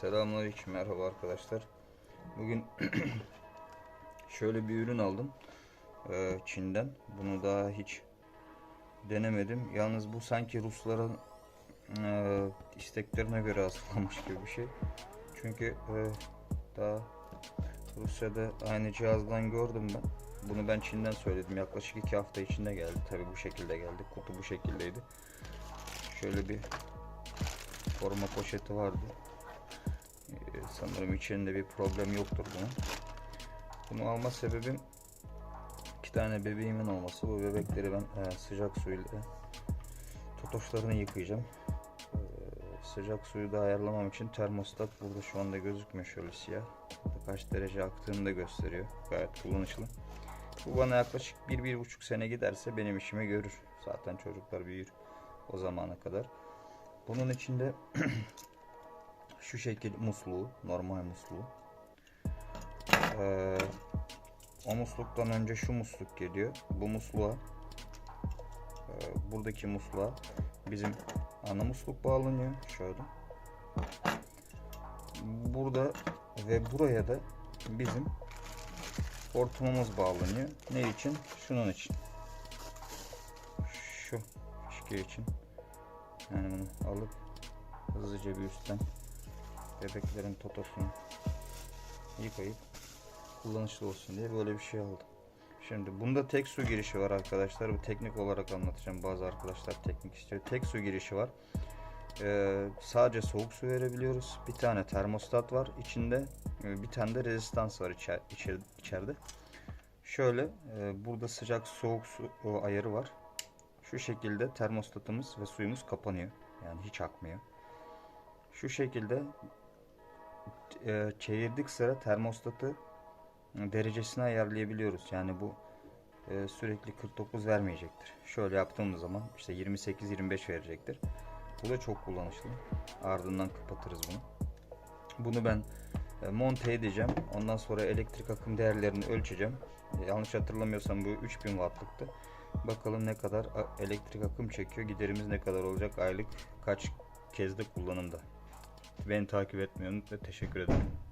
Selamünaleyküm merhaba arkadaşlar. Bugün şöyle bir ürün aldım eee, Çin'den. Bunu daha hiç denemedim. Yalnız bu sanki Rusların eee, isteklerine göre hazırlanmış gibi bir şey. Çünkü eee, daha Rusya'da aynı cihazdan gördüm ben. Bunu ben Çin'den söyledim. Yaklaşık iki hafta içinde geldi. Tabi bu şekilde geldi. Kutu bu şekildeydi. Şöyle bir forma poşeti vardı. Ee, sanırım içinde bir problem yoktur bunun. Bunu alma sebebim iki tane bebeğimin olması. Bu bebekleri ben e, sıcak suyla totoşlarını yıkayacağım. Ee, sıcak suyu da ayarlamam için termostat burada şu anda gözükmüyor şöyle siyah. Kaç derece aktığını da gösteriyor. Gayet kullanışlı. Bu bana yaklaşık 1-1,5 sene giderse benim işimi görür. Zaten çocuklar büyür o zamana kadar. Bunun içinde şu şekil musluğu, normal musluğu. Ee, o musluktan önce şu musluk geliyor. Bu musluğa, e, buradaki musluğa bizim ana musluk bağlanıyor. Şöyle. Burada ve buraya da bizim hortumumuz bağlanıyor. Ne için? Şunun için. Şu şike için. Yani bunu alıp hızlıca bir üstten bebeklerin totosunu yıkayıp kullanışlı olsun diye böyle bir şey aldım. Şimdi bunda tek su girişi var arkadaşlar. Bu teknik olarak anlatacağım. Bazı arkadaşlar teknik istiyor. Tek su girişi var. Ee, sadece soğuk su verebiliyoruz. Bir tane termostat var. İçinde e, bir tane de rezistans var içer, içer, içeride. Şöyle e, burada sıcak soğuk su ayarı var. Şu şekilde termostatımız ve suyumuz kapanıyor. Yani hiç akmıyor. Şu şekilde e, çevirdik sıra termostatı derecesini ayarlayabiliyoruz. Yani bu e, sürekli 49 vermeyecektir. Şöyle yaptığımız zaman işte 28-25 verecektir. Bu da çok kullanışlı. Ardından kapatırız bunu. Bunu ben e, monte edeceğim. Ondan sonra elektrik akım değerlerini ölçeceğim. Yanlış hatırlamıyorsam bu 3000 wattlıktı. Bakalım ne kadar elektrik akım çekiyor. Giderimiz ne kadar olacak aylık kaç kez de kullanımda. Beni takip etmeyi unutma. Teşekkür ederim.